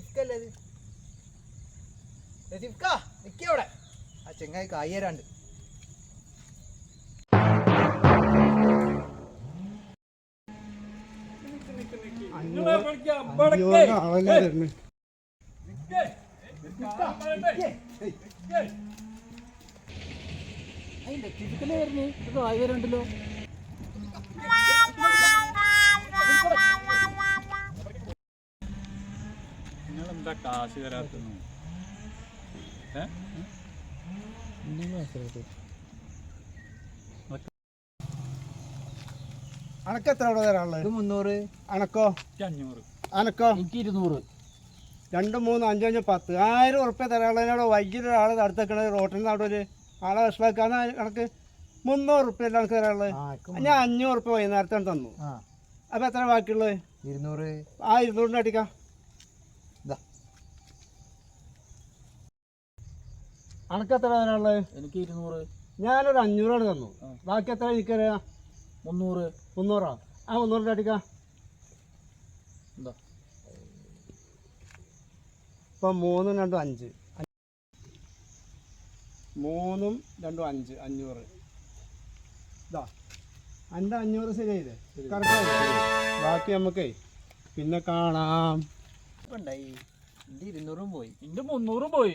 ഇത്? ലത്തീഫ്ക്ക നിൽക്കി അവിടെ ആ ചെങ്ങായി കായി തരാണ്ട്. ലത്തീഫിക്കല്ലേ വരുന്നു. ഇത് കായ് വരണ്ടല്ലോ നിങ്ങളെന്താ കാശ് തരാത്തുന്നു ഏ? അനക്ക് എത്ര അവിടെ തരാനുള്ളത്? ഇത് മുന്നൂറ്. അനക്കോ? എനിക്ക് അഞ്ഞൂറ്. അനക്കോ? എനിക്ക് ഇരുന്നൂറ്. രണ്ട് മൂന്ന് അഞ്ചഞ്ച് അഞ്ച് പത്ത്. ആയിരം ഉറുപ്പ്യ തരാനുള്ളതിനോട് വൈകിട്ട് ഒരാൾ അടുത്തേക്കണ റോട്ടിൽ നിന്ന് അവിടെ ഒരു ആളെ വിഷമാക്കാന്ന് കണക്ക് മുന്നൂറ് ഉറുപ്പ്യ എനിക്ക് തരാനുള്ളത്? ഞാൻ അഞ്ഞൂറ് ഉറുപ്പ്യ വൈകുന്നേരത്തെ തന്നു. ആ. അപ്പം എത്ര ബാക്കിയുള്ളത്? ഇരുന്നൂറ്. ആ ഇരുന്നൂറിന്റെ അടിക്കാം. അനക്ക് എത്ര തരാനുള്ളത് എനിക്ക് ഇരുന്നൂറ്. ഞാനൊരു അഞ്ഞൂറാണ് തന്നു. ബാക്കി എത്ര എനിക്കറിയാം മുന്നൂറ്. മുന്നൂറാ? ആ മുന്നൂറ് അടിക്കാ. എന്താ? ഇപ്പം മൂന്നും രണ്ടും അഞ്ച്. മൂന്നും രണ്ടും അഞ്ച് അഞ്ഞൂറ്. ഇതാ. എന്റെ അഞ്ഞൂറ് ശരിയായില്ലേ? കറക്റ്റ് ബാക്കി നമുക്കേ പിന്നെ കാണാം. ഉണ്ടായി. ഇരുന്നൂറും പോയി. ഇന്റെ മുന്നൂറും പോയി.